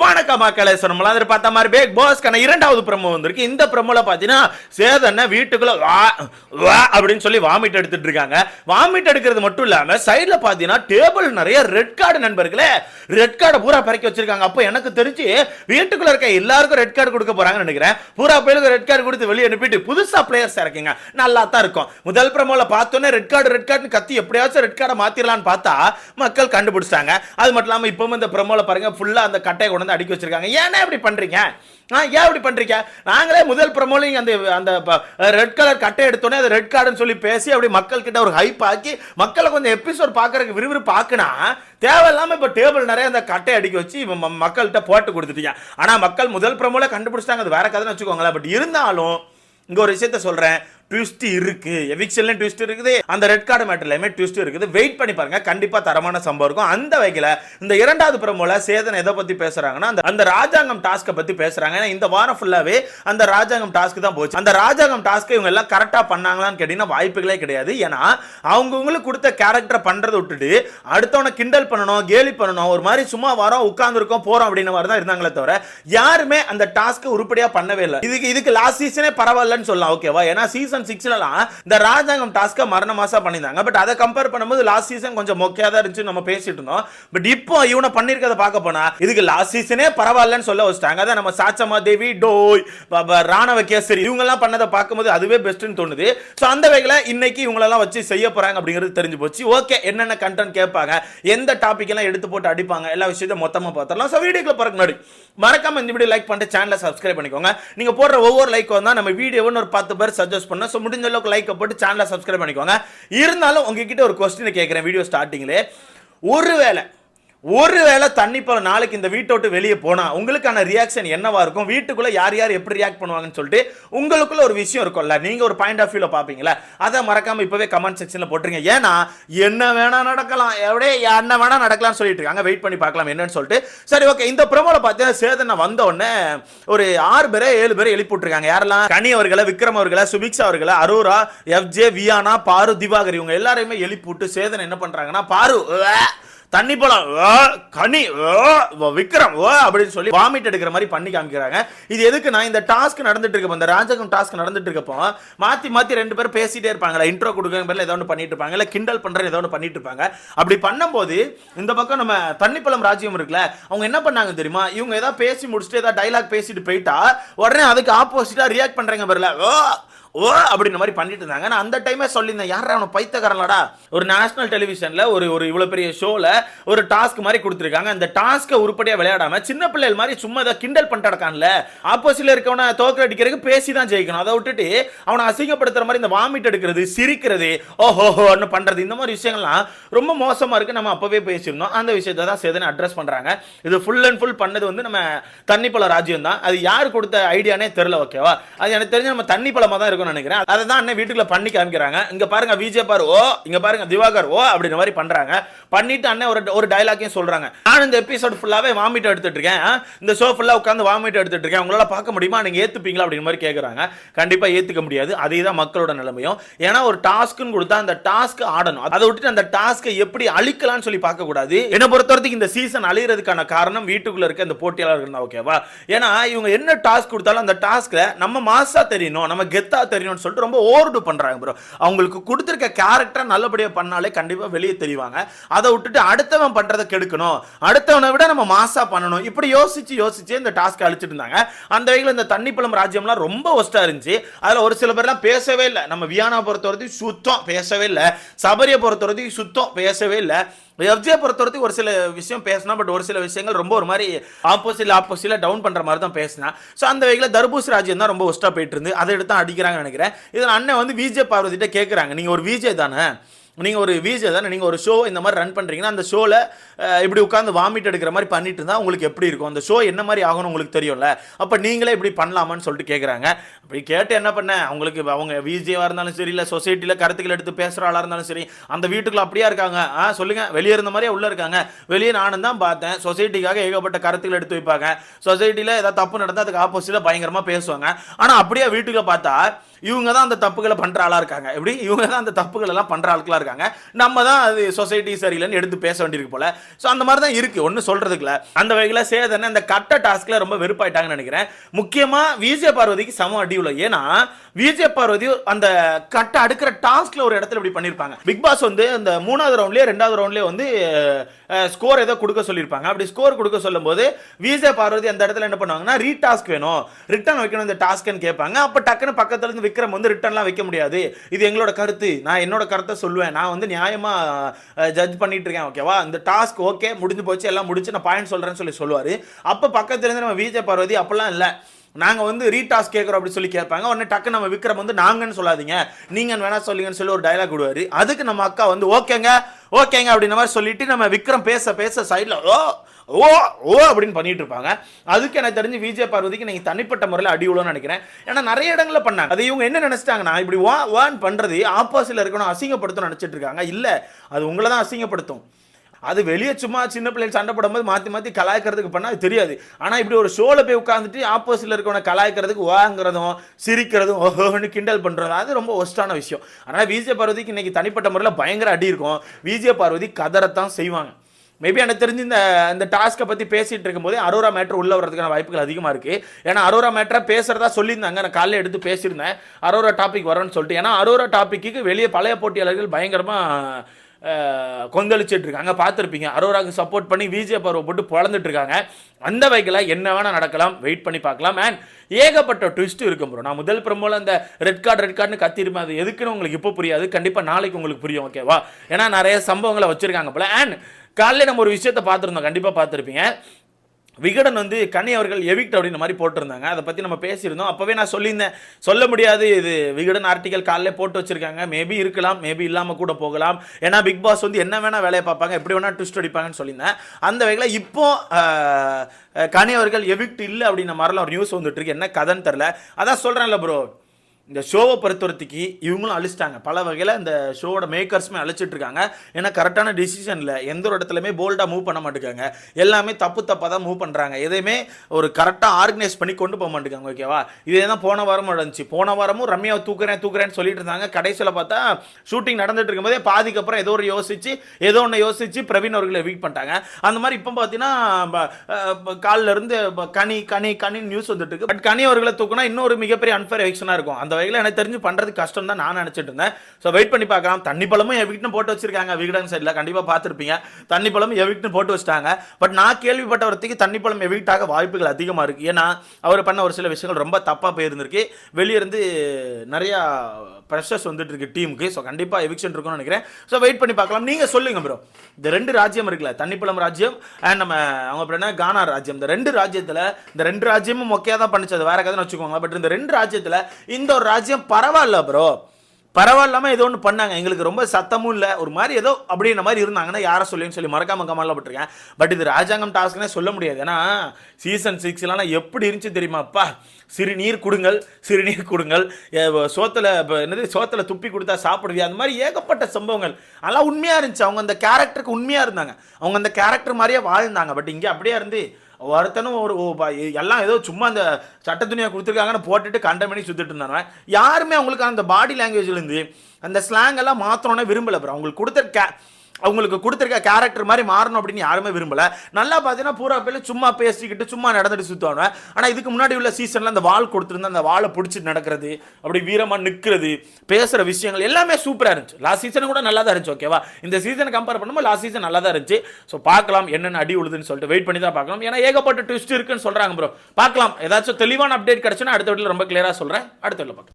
வணக்கம் மக்களே சொன்னோம்ல அது பார்த்த மாதிரி பேக் பாஸ்க்கான இரண்டாவது ப்ரமோ வந்திருக்கு. இந்த ப்ரமோல பார்த்தீங்கன்னா சேதனை வீட்டுக்குள்ள வா வா அப்படின்னு சொல்லி வாமிட் எடுத்துட்டு இருக்காங்க. வாமிட் எடுக்கிறது மட்டும் இல்லாம சைடுல பார்த்தீங்கன்னா டேபிள் நிறைய ரெட் கார்டு நண்பர்களே ரெட் கார்டை பூரா பறக்கி வச்சிருக்காங்க. அப்போ எனக்கு தெரிஞ்சு வீட்டுக்குள்ள இருக்க எல்லாருக்கும் ரெட் கார்டு கொடுக்க போறாங்கன்னு நினைக்கிறேன். பூரா பேருக்கு ரெட் கார்டு கொடுத்து வெளியே அனுப்பிட்டு புதுசா பிளேயர்ஸ் இறக்குங்க. நல்லா தான் இருக்கும். முதல் பிரமோல பார்த்தோன்னே ரெட் கார்டு ரெட் கார்டுன்னு கத்தி எப்படியாச்சும் ரெட் கார்டை மாத்திரலான்னு பார்த்தா மக்கள் கண்டுபிடிச்சாங்க அது மட்டும் இல்லாம இப்பவும் இந்த பிரமோல பாருங்க ஃபுல்லா அந்த கட்டையை கொண்டு வந்து அடுக்கி வச்சிருக்காங்க. ஏன்னா இப்படி பண்றீங்க? ஏன் இப்படி பண்றீங்க? நாங்களே முதல் ப்ரமோலிங் அந்த அந்த ரெட் கலர் கட்டை எடுத்தோடனே அது ரெட் கார்டுன்னு சொல்லி பேசி அப்படி மக்கள் கிட்ட ஒரு ஹைப் ஆக்கி மக்களை கொஞ்சம் எபிசோட் பார்க்கறதுக்கு விறுவிறுப்பு ஆக்குனா தேவையில்லாம இப்ப டேபிள் நிறைய அந்த கட்டை அடுக்கி வச்சு ம- மக்கள்கிட்ட போட்டு கொடுத்துட்டீங்க. ஆனா மக்கள் முதல் ப்ரமோல கண்டுபிடிச்சிட்டாங்க. அது வேற கதைன்னு வச்சுக்கோங்களேன். பட் இருந்தாலும் இங்க ஒரு விஷயத்த சொல்றேன். ட்விஸ்ட் இருக்கு. எவிக்ஷன்ல ட்விஸ்ட் இருக்குது. அந்த ரெட் கார்டு மேட்டர்லயுமே ட்விஸ்ட் இருக்குது. வெயிட் பண்ணி பாருங்க. கண்டிப்பா தரமான சம்பவம் இருக்கும். அந்த வகையில இந்த இரண்டாவது பிரமோல சேதன் எதை பத்தி பேசுறாங்கன்னா அந்த ராஜாங்கம் டாஸ்க்கை பத்தி பேசுறாங்க. ஏன்னா இந்த வாரம் ஃபுல்லாவே அந்த ராஜாங்கம் டாஸ்க் தான் போச்சு. அந்த ராஜாங்கம் டாஸ்க் இவங்க எல்லாம் கரெக்டா பண்ணாங்களான்னு கேட்டீங்கன்னா வாய்ப்புகளே கிடையாது. ஏன்னா அவங்கவுங்களுக்கு கொடுத்த கேரக்டரை பண்றதை விட்டுட்டு அடுத்தவனை கிண்டல் பண்ணணும் கேலி பண்ணணும் ஒரு மாதிரி சும்மா வரோம் உட்கார்ந்துருக்கோம் போறோம் அப்படின்னு மாதிரி தான் இருந்தாங்களே தவிர யாருமே அந்த டாஸ்க்கை உருப்படியா பண்ணவே இல்லை. இதுக்கு இதுக்கு லாஸ்ட் சீசனே பரவாயில்லன்னு சொல்லலாம். ஓகேவா ஏன்னா சீசன் சிக்ஸ்லலாம் இந்த ராஜாங்கம் டாஸ்க்கை மரண மாசா பண்ணியிருந்தாங்க. பட் அதை கம்பேர் பண்ணும்போது லாஸ்ட் சீசன் கொஞ்சம் மொக்கையாக தான் இருந்துச்சு நம்ம பேசிட்டு இருந்தோம். பட் இப்போ இவனை பண்ணிருக்கத பார்க்க போனா இதுக்கு லாஸ்ட் சீசனே பரவாயில்லன்னு சொல்ல வச்சுட்டாங்க. அதான் நம்ம சாச்சமா தேவி டோய் ராணவ கேசரி இவங்கெல்லாம் பண்ணதை பார்க்கும்போது அதுவே பெஸ்ட்னு தோணுது. ஸோ அந்த வகையில் இன்னைக்கு இவங்களெல்லாம் வச்சு செய்ய போறாங்க அப்படிங்கிறது தெரிஞ்சு போச்சு. ஓகே என்னென்ன கண்டென்ட் கேட்பாங்க எந்த டாபிக் எல்லாம் எடுத்து போட்டு அடிப்பாங்க எல்லா விஷயத்தையும் மொத்தமாக பார்த்துடலாம். ஸோ வீடியோக்குள்ள போகிறக்கு முன்னாடி மறக்காம இந்த வீடியோ லைக் பண்ணிட்டு சேனலை சப்ஸ்கிரைப் பண்ணிக்கோங்க. நீங்கள் போடுற ஒவ்வொரு லைக் வந்தால் நம்ம வீடியோன்னு ஒரு பத்து பேர் சஜஸ்ட் பண்ண ஸோ முடிஞ்ச அளவுக்கு லைக் போட்டு சேனலை சப்ஸ்கிரைப் பண்ணிக்கோங்க. இருந்தாலும் உங்ககிட்ட ஒரு கொஸ்டின் கேட்குறேன் வீடியோ ஸ்டார்டிங்லே ஒருவேளை ஒருவேளை தண்ணி பழம் நாளைக்கு இந்த வீட்டை விட்டு வெளியே போனா உங்களுக்கான ரியாக்ஷன் என்னவா இருக்கும்? வீட்டுக்குள்ள யார் யார் எப்படி ரியாக்ட் பண்ணுவாங்கன்னு சொல்லிட்டு உங்களுக்குள்ள ஒரு விஷயம் இருக்கும்ல. நீங்க ஒரு பாயிண்ட் ஆஃப் வியூல பாப்பீங்களா அதை மறக்காம இப்பவே கமெண்ட் செக்ஷன்ல போட்டுருங்க. ஏன்னா என்ன வேணா நடக்கலாம். எவ்வளே என்ன வேணா நடக்கலாம்னு சொல்லிட்டு இருக்காங்க. வெயிட் பண்ணி பார்க்கலாம் என்னன்னு சொல்லிட்டு. சரி ஓகே இந்த ப்ரோமோல பார்த்தீங்கன்னா சேதனை வந்த உடனே ஒரு ஆறு பேரை ஏழு பேரை எழுப்பி விட்டுருக்காங்க. யாரெல்லாம்? கனி அவர்களை விக்ரம் அவர்களை சுபிக்ஷா அவர்களை அரோரா எஃப்ஜே வியானா பாரு திவாகர் இவங்க எல்லாரையுமே எழுப்பி விட்டு சேதனை என்ன பண்றாங்கன்னா பாரு தண்ணி பழம் கனி விக்ரம் அப்படின்னு சொல்லி வாமிட் எடுக்கிற மாதிரி பண்ணி காமிக்கிறாங்க. இது எதுக்கு? நான் இந்த டாஸ்க் நடந்துட்டு இருக்கப்போ இந்த ராஜகம் டாஸ்க் நடந்துட்டு இருக்கப்போ மாத்தி மாத்தி ரெண்டு பேரும் பேசிட்டே இருப்பாங்களா இன்ட்ரோ கொடுக்குற பேர்ல ஏதோ ஒன்று பண்ணிட்டு இருப்பாங்க. இல்ல கிண்டல் பண்ற ஏதோ ஒன்று பண்ணிட்டு இருப்பாங்க. அப்படி பண்ணும்போது இந்த பக்கம் நம்ம தண்ணிப்பழம் ராஜ்யம் இருக்குல்ல அவங்க என்ன பண்ணாங்க தெரியுமா? இவங்க ஏதாவது பேசி முடிச்சுட்டு ஏதாவது டைலாக் பேசிட்டு போயிட்டா உடனே அதுக்கு ஆப்போசிட்டா ரியாக்ட் பண்றாங்க பேர்ல. ஓ அப்படின்ற மாதிரி பண்ணிட்டு இருந்தாங்க. நான் அந்த டைமே சொல்லியிருந்தேன் யாரா அவனை பைத்தக்காரன்லடா ஒரு நேஷனல் டெலிவிஷனில் ஒரு ஒரு இவ்வளோ பெரிய ஷோவில் ஒரு டாஸ்க் மாதிரி கொடுத்துருக்காங்க. அந்த டாஸ்க்கை உருப்படியாக விளையாடாம சின்ன பிள்ளைகள் மாதிரி சும்மா இதை கிண்டல் பண்ணிட்டு நடக்கான்ல ஆப்போசிட்ல இருக்கவன தோக்க அடிக்கிறதுக்கு பேசி தான் ஜெயிக்கணும். அதை விட்டுட்டு அவனை அசிங்கப்படுத்துற மாதிரி இந்த வாமிட் எடுக்கிறது சிரிக்கிறது ஓஹோஹோன்னு பண்ணுறது இந்த மாதிரி விஷயங்கள்லாம் ரொம்ப மோசமாக இருக்குது நம்ம அப்போவே பேசியிருந்தோம். அந்த விஷயத்தை தான் சேதனை அட்ரஸ் பண்ணுறாங்க இது ஃபுல் அண்ட் ஃபுல் பண்ணது வந்து நம்ம தண்ணிப்பழ ராஜ்யம் தான் அது யார் கொடுத்த ஐடியானே தெரியல ஓகேவா அது எனக்கு தெரிஞ்சு நம்ம தண்ணி பழமாக தான் இருக்கும். இருக்கும்னு நினைக்கிறேன். அதை தான் அண்ணன் வீட்டுக்குள்ள பண்ணி காமிக்கிறாங்க. இங்க பாருங்க விஜய் பாரு ஓ இங்க பாருங்க திவாகர் ஓ அப்படின்ற மாதிரி பண்றாங்க. பண்ணிட்டு அண்ணன் ஒரு ஒரு டைலாக்கையும் சொல்றாங்க. நான் இந்த எபிசோட் ஃபுல்லாவே வாமிட் எடுத்துட்டு இருக்கேன். இந்த ஷோ ஃபுல்லா உட்காந்து வாமிட் எடுத்துட்டு இருக்கேன். உங்களால பார்க்க முடியுமா? நீங்க ஏத்துப்பீங்களா? அப்படின்ற மாதிரி கேட்கறாங்க கண்டிப்பா ஏத்துக்க முடியாது. அதே தான் மக்களோட நிலைமையும். ஏன்னா ஒரு டாஸ்க்னு கொடுத்தா அந்த டாஸ்க் ஆடணும். அதை விட்டுட்டு அந்த டாஸ்க்கை எப்படி அழிக்கலாம்னு சொல்லி பார்க்க கூடாது. என்னை பொறுத்த வரைக்கும் இந்த சீசன் அழியறதுக்கான காரணம் வீட்டுக்குள்ள இருக்க இந்த போட்டியாளர்கள் தான் ஓகேவா ஏன்னா இவங்க என்ன டாஸ்க் கொடுத்தாலும் அந்த டாஸ்க்ல நம்ம மாசா தெரியணும். நம்ம கெத்தா தெரியணும்னு சொல்லிட்டு ரொம்ப ஓவர்டு பண்ணுறாங்க ப்ரோ அவங்களுக்கு கொடுத்துருக்க கேரக்டரை நல்லபடியாக பண்ணாலே கண்டிப்பாக வெளியே தெரிவாங்க. அதை விட்டுட்டு அடுத்தவன் பண்ணுறதை கெடுக்கணும். அடுத்தவனை விட நம்ம மாசாக பண்ணணும். இப்படி யோசிச்சு யோசிச்சு இந்த டாஸ்க் அழிச்சிட்டு இருந்தாங்க. அந்த வகையில் இந்த தண்ணிப்பழம் ராஜ்யம்லாம் ரொம்ப ஒஸ்ட்டாக இருந்துச்சு. அதில் ஒரு சில பேர்லாம் பேசவே இல்லை. நம்ம வியானா பொறுத்த வரைக்கும் சுத்தம் பேசவே இல்லை. சபரியை பொறுத்த வரைக்கும் சுத்தம் பேசவே இல்லை. எஃப்ஜே பொறுத்த வரைக்கும் ஒரு சில விஷயம் பேசினா பட் ஒரு சில விஷயங்கள் ரொம்ப ஒரு மாதிரி ஆப்போசிட்ல ஆப்போசிட்ல டவுன் பண்ணுற மாதிரி தான் பேசினா. ஸோ அந்த வகையில் தர்பூஸ் ராஜ்யம் தான் ரொம்ப ஒஸ்ட்டாக போயிட்டு இருந்து. அதை எடுத்து தான் அடிக்கிறாங்கன்னு நினைக்கிறேன். இதில் அண்ணன் வந்து விஜய் பார்வதிட்ட கேட்குறாங்க நீங்கள் ஒரு விஜய் தானே? நீங்கள் ஒரு விஜே தானே நீங்கள் ஒரு ஷோ இந்த மாதிரி ரன் பண்ணுறீங்கன்னா அந்த ஷோவில் இப்படி உட்காந்து வாமிட் எடுக்கிற மாதிரி பண்ணிட்டு இருந்தால் உங்களுக்கு எப்படி இருக்கும்? அந்த ஷோ என்ன மாதிரி ஆகணும் உங்களுக்கு தெரியும்ல? அப்போ நீங்களே இப்படி பண்ணலாமான்னு சொல்லிட்டு கேட்குறாங்க அப்படி கேட்டு என்ன பண்ண? அவங்களுக்கு அவங்க விஜேவா இருந்தாலும் சரி இல்லை சொசைட்டியில் கருத்துக்கள் எடுத்து பேசுகிற ஆளாக இருந்தாலும் சரி அந்த வீட்டுக்குள்ள அப்படியா இருக்காங்க? ஆ சொல்லுங்கள் வெளியே இருந்த மாதிரியே உள்ளே இருக்காங்க. வெளியே நானும் தான் பார்த்தேன். சொசைட்டிக்காக ஏகப்பட்ட கருத்துக்கள் எடுத்து வைப்பாங்க. சொசைட்டியில் ஏதாவது தப்பு நடந்தால் அதுக்கு ஆப்போசிட்டில் பயங்கரமாக பேசுவாங்க. ஆனால் அப்படியே வீட்டுக்குள்ள பார்த்தா இவங்க தான் அந்த தப்புகளை பண்ணுற ஆளாக இருக்காங்க. எப்படி? இவங்க தான் அந்த தப்புகள் எல்லாம் பண்ணுற ஆட்களா இருக்காங்க. நம்ம தான் அது சொசைட்டி சரியில்லைன்னு எடுத்து பேச வேண்டியிருக்கு போல. ஸோ அந்த மாதிரி தான் இருக்குது ஒன்றும் சொல்கிறதுக்குல அந்த வகையில் சேதனை அந்த கட்ட டாஸ்கில் ரொம்ப வெறுப்பாயிட்டாங்கன்னு நினைக்கிறேன். முக்கியமாக விஜய பார்வதிக்கு சம அடி உள்ள. ஏன்னா விஜய பார்வதி அந்த கட்ட அடுக்கிற டாஸ்கில் ஒரு இடத்துல இப்படி பண்ணியிருப்பாங்க. பிக் பாஸ் வந்து அந்த மூணாவது ரவுண்ட்லேயே ரெண்டாவது ரவுண்ட்லேயே வந்து ஸ்கோர் ஏதோ கொடுக்க சொல்லியிருப்பாங்க. அப்படி ஸ்கோர் கொடுக்க சொல்லும்போது விஜய பார்வதி அந்த இடத்துல என்ன பண்ணுவாங்கன்னா ரீடாஸ்க் வேணும். ரிட்டர்ன் வைக்கணும் இந்த டாஸ்க்னு கேட்பாங்க. அப்போ டக்குன்னு பக்கத்துலேருந்து விக்ரம் வந்து ரிட்டர்ன்லாம் வைக்க முடியாது. இது எங்களோட கருத்து. நான் என்னோட கருத்தை சொல்லுவேன். நான் வந்து நியாயமாக ஜட்ஜ் பண்ணிட்டு இருக்கேன் ஓகேவா இந்த டாஸ்க் ஓகே முடிஞ்சு போச்சு எல்லாம் முடிச்சு நான் பாயிண்ட் சொல்கிறேன்னு சொல்லி சொல்லுவார். அப்போ பக்கத்துலேருந்து நம்ம விஜய் பார்வதி அப்போல்லாம் இல்லை. நாங்கள் வந்து ரீடாஸ் கேட்குறோம் அப்படி சொல்லி கேட்பாங்க உடனே டக்கு நம்ம விக்ரம் வந்து நாங்கன்னு சொல்லாதீங்க நீங்கள் வேணா சொல்லுங்கன்னு சொல்லி ஒரு டைலாக் விடுவார் அதுக்கு நம்ம அக்கா வந்து ஓகேங்க ஓகேங்க அப்படின்ற மாதிரி சொல்லிட்டு நம்ம விக்ரம் பேச பேச சைடில் ஓ ஓ ஓ அப்படின்னு பண்ணிட்டு இருப்பாங்க அதுக்கு எனக்கு தெரிஞ்சு விஜய் பார்வதிக்கு நீங்கள் தனிப்பட்ட முறையில் அடி விழுன்னு நினைக்கிறேன் ஏன்னா நிறைய இடங்களில் பண்ணாங்க அது இவங்க என்ன நினச்சிட்டாங்கன்னா இப்படி வா வான் பண்ணுறது ஆப்போசிட்டில் இருக்கணும் அசிங்கப்படுத்தணும் நினச்சிட்டு இருக்காங்க இல்லை அது உங்களை தான் அசிங்கப்படுத்தும் அது வெளியே சும்மா சின்ன பிள்ளைகள் சண்டை போடும்போது மாற்றி மாற்றி கலாய்க்கிறதுக்கு பண்ணால் அது தெரியாது. ஆனால் இப்படி ஒரு ஷோவில் போய் உட்காந்துட்டு ஆப்போசிட்டில் இருக்கவனை கலாய்க்கிறதுக்கு வாங்குறதும் சிரிக்கிறதும் ஓஹோன்னு கிண்டல் பண்ணுறதும் அது ரொம்ப ஒஸ்டான விஷயம். ஆனால் விஜய பார்வதிக்கு இன்றைக்கி தனிப்பட்ட முறையில் பயங்கர அடி இருக்கும். விஜய பார்வதி கதறத்தான் செய்வாங்க. மேபி எனக்கு தெரிஞ்சு இந்த இந்த டாஸ்க்கை பற்றி பேசிகிட்டு இருக்கும்போது அரோரா மேட்ரு உள்ளே வர்றதுக்கான வாய்ப்புகள் அதிகமாக இருக்குது ஏன்னா அரோரா மேட்ரை பேசுகிறதா சொல்லியிருந்தாங்க. நான் காலையில் எடுத்து பேசியிருந்தேன். அரோரா டாபிக் வரேன்னு சொல்லிட்டு. ஏன்னா அரோரா டாப்பிக்கு வெளியே பழைய போட்டியாளர்கள் பயங்கரமாக அஹ் இருக்காங்க பார்த்துருப்பீங்க. அரோராவுக்கு சப்போர்ட் பண்ணி விஜே பருவ போட்டு பொழந்துட்டு இருக்காங்க அந்த வகையில் என்ன வேணால் நடக்கலாம். வெயிட் பண்ணி பார்க்கலாம். அண்ட் ஏகப்பட்ட ட்விஸ்ட் இருக்கும் ப்ரோ நான் முதல் பிரமோல அந்த ரெட் கார்டு ரெட் கார்டுன்னு கத்திருப்பேன். அது எதுக்குன்னு உங்களுக்கு இப்போ புரியாது. கண்டிப்பாக நாளைக்கு உங்களுக்கு புரியும் ஓகேவா ஏன்னா நிறைய சம்பவங்களை வச்சுருக்காங்க போல. அண்ட் காலையில் நம்ம ஒரு விஷயத்தை பார்த்துருந்தோம். கண்டிப்பாக பார்த்துருப்பீங்க. விகடன் வந்து கனி அவர்கள் எவிக்ட் அப்படின்ற மாதிரி போட்டிருந்தாங்க. அதை பற்றி நம்ம பேசியிருந்தோம். அப்போவே நான் சொல்லியிருந்தேன். சொல்ல முடியாது இது விகடன் ஆர்டிக்கல் காலைல போட்டு வச்சுருக்காங்க. மேபி இருக்கலாம் மேபி இல்லாமல் கூட போகலாம். ஏன்னா பிக் பாஸ் வந்து என்ன வேணால் வேலையை பார்ப்பாங்க எப்படி வேணால் ட்விஸ்ட் அடிப்பாங்கன்னு சொல்லியிருந்தேன். அந்த வகையில் இப்போ கனி அவர்கள் எவிக்ட் இல்லை அப்படின்ற மாதிரிலாம் ஒரு நியூஸ் வந்துட்டுருக்கு என்ன கதைன்னு தெரில அதான் சொல்கிறேன்ல ப்ரோ இந்த ஷோவை பொறுத்தவரத்துக்கு இவங்களும் அழிச்சிட்டாங்க. பல வகையில் இந்த ஷோவோட மேக்கர்ஸுமே அழிச்சிட்டு இருக்காங்க ஏன்னா கரெக்டான டிசிஷனில் எந்த ஒரு இடத்துலையுமே போல்டாக மூவ் பண்ண மாட்டேங்காங்க எல்லாமே தப்பு தப்பாக தான் மூவ் பண்ணுறாங்க எதையுமே ஒரு கரெக்டாக ஆர்கனைஸ் பண்ணி கொண்டு போக மாட்டேங்காங்க ஓகேவா இதே தான் போன வாரம் நடந்துச்சு. போன வாரமும் ரம்யாவை தூக்குறேன் தூக்குறேன்னு சொல்லிட்டு இருந்தாங்க. கடைசியில் பார்த்தா ஷூட்டிங் நடந்துட்டு இருக்கும்போதே பாதிக்கு அப்புறம் ஏதோ ஒரு யோசிச்சு ஏதோ ஒன்று யோசிச்சு பிரவீன் அவர்களை வீட் பண்ணிட்டாங்க. அந்த மாதிரி இப்போ பார்த்தீங்கன்னா காலில் இருந்து கனி கனி கனி நியூஸ் வந்துட்டு இருக்கு. பட் கனி அவர்களை தூக்குனா இன்னொரு மிகப்பெரிய அன்ஃபேர் எவிக்ஷனாக இருக்கும். அந்த வகையில் எனக்கு தெரிஞ்சு பண்ணுறது கஷ்டம் தான் நான் நினச்சிட்டு இருந்தேன். ஸோ வெயிட் பண்ணி பார்க்கலாம். தண்ணி பழமும் எவிக்ட்னு போட்டு வச்சிருக்காங்க. விகடன் சைடில் கண்டிப்பாக பார்த்துருப்பீங்க. தண்ணி பழமும் எவிக்ட்னு போட்டு வச்சிட்டாங்க. பட் நான் கேள்விப்பட்ட வரத்துக்கு தண்ணி பழம் எவிக்ட் ஆக வாய்ப்புகள் அதிகமாக இருக்குது ஏன்னா அவர் பண்ண ஒரு சில விஷயங்கள் ரொம்ப தப்பாக போயிருந்திருக்கு. வெளியே இருந்து நிறையா ப்ரெஷர்ஸ் வந்துட்டு இருக்கு டீமுக்கு ஸோ கண்டிப்பாக எவிக்ஷன் இருக்கும்னு நினைக்கிறேன். ஸோ வெயிட் பண்ணி பார்க்கலாம். நீங்கள் சொல்லுங்க ப்ரோ இந்த ரெண்டு ராஜ்யம் இருக்குல்ல தண்ணிப்பழம் ராஜ்யம் அண்ட் நம்ம அவங்க அப்படின்னா என்ன? கானா ராஜ்யம். இந்த ரெண்டு ராஜ்யத்தில் இந்த ரெண்டு ராஜ்யமும் மொக்கையாக தான் பண்ணிச்சு. அது வேற கதைன்னு வச்சுக்கோங்க பட் இந்த ரெண்டு ராஜ்யத்தில் இந்த ஒரு ராஜ்யம் பரவாயில்ல ப்ரோ பரவாயில்லாமல் ஏதோ ஒன்று பண்ணாங்க. எங்களுக்கு ரொம்ப சத்தமும் இல்லை. ஒரு மாதிரி ஏதோ அப்படின்ற மாதிரி இருந்தாங்கன்னா யாரை சொல்லுன்னு சொல்லி மறக்காம கமெண்ட்ல போட்டிருக்கேன். பட் இது ராஜாங்கம் டாஸ்க்னே சொல்ல முடியாது. ஏன்னா சீசன் சிக்ஸ்லாம் எப்படி இருந்துச்சு தெரியுமாப்பா சிறுநீர் கொடுங்கள் சிறுநீர் கொடுங்கள். சோத்தில் இப்போ என்னது சோத்தில் துப்பி கொடுத்தா சாப்பிடுவியா? அந்த மாதிரி ஏகப்பட்ட சம்பவங்கள். அதெல்லாம் உண்மையாக இருந்துச்சு. அவங்க அந்த கேரக்டருக்கு உண்மையாக இருந்தாங்க. அவங்க அந்த கேரக்டர் மாதிரியே வாழ்ந்தாங்க. பட் இங்கே அப்படியே இருந்து ஒருத்தனும் ஒரு எல்லாம் ஏதோ சும்மா அந்த சட்ட துணியை கொடுத்துருக்காங்கன்னு போட்டுட்டு கண்டமணி சுத்திட்டு இருந்தாங்க யாருமே அவங்களுக்கு அந்த பாடி லாங்குவேஜ்லேருந்து அந்த ஸ்லாங் எல்லாம் மாத்தணும்னே விரும்பல ப்ரோ அவங்களுக்கு கொடுத்த கே அவங்களுக்கு கொடுத்துருக்க கேரக்டர் மாதிரி மாறணும் அப்படின்னு யாருமே விரும்பல. நல்லா பார்த்தீங்கன்னா பூரா பேர் சும்மா பேசிக்கிட்டு சும்மா நடந்துட்டு சுற்றுவாங்க ஆனால் இதுக்கு முன்னாடி உள்ள சீசனில் அந்த வால் கொடுத்துருந்தா அந்த வாழை பிடிச்சிட்டு நடக்கிறது அப்படி வீரமாக நிற்கிறது பேசுகிற விஷயங்கள் எல்லாமே சூப்பராக இருந்துச்சு. லாஸ்ட் சீசன் கூட நல்லா தான் இருந்துச்சு ஓகேவா இந்த சீசனை கம்பேர் பண்ணும்போது லாஸ்ட் சீசன் நல்லா தான் இருந்துச்சு. ஸோ பார்க்கலாம் என்னென்ன அடி உழுதுன்னு சொல்லிட்டு வெயிட் பண்ணி தான் பார்க்கலாம் ஏன்னா ஏகப்பட்ட ட்விஸ்ட் இருக்குன்னு சொல்கிறாங்க ப்ரோ பார்க்கலாம். ஏதாச்சும் தெளிவான அப்டேட் கிடச்சுன்னா அடுத்த வீட்டில் ரொம்ப கிளியராக சொல்கிறேன் அடுத்த வீட்டில் பார்க்கலாம்.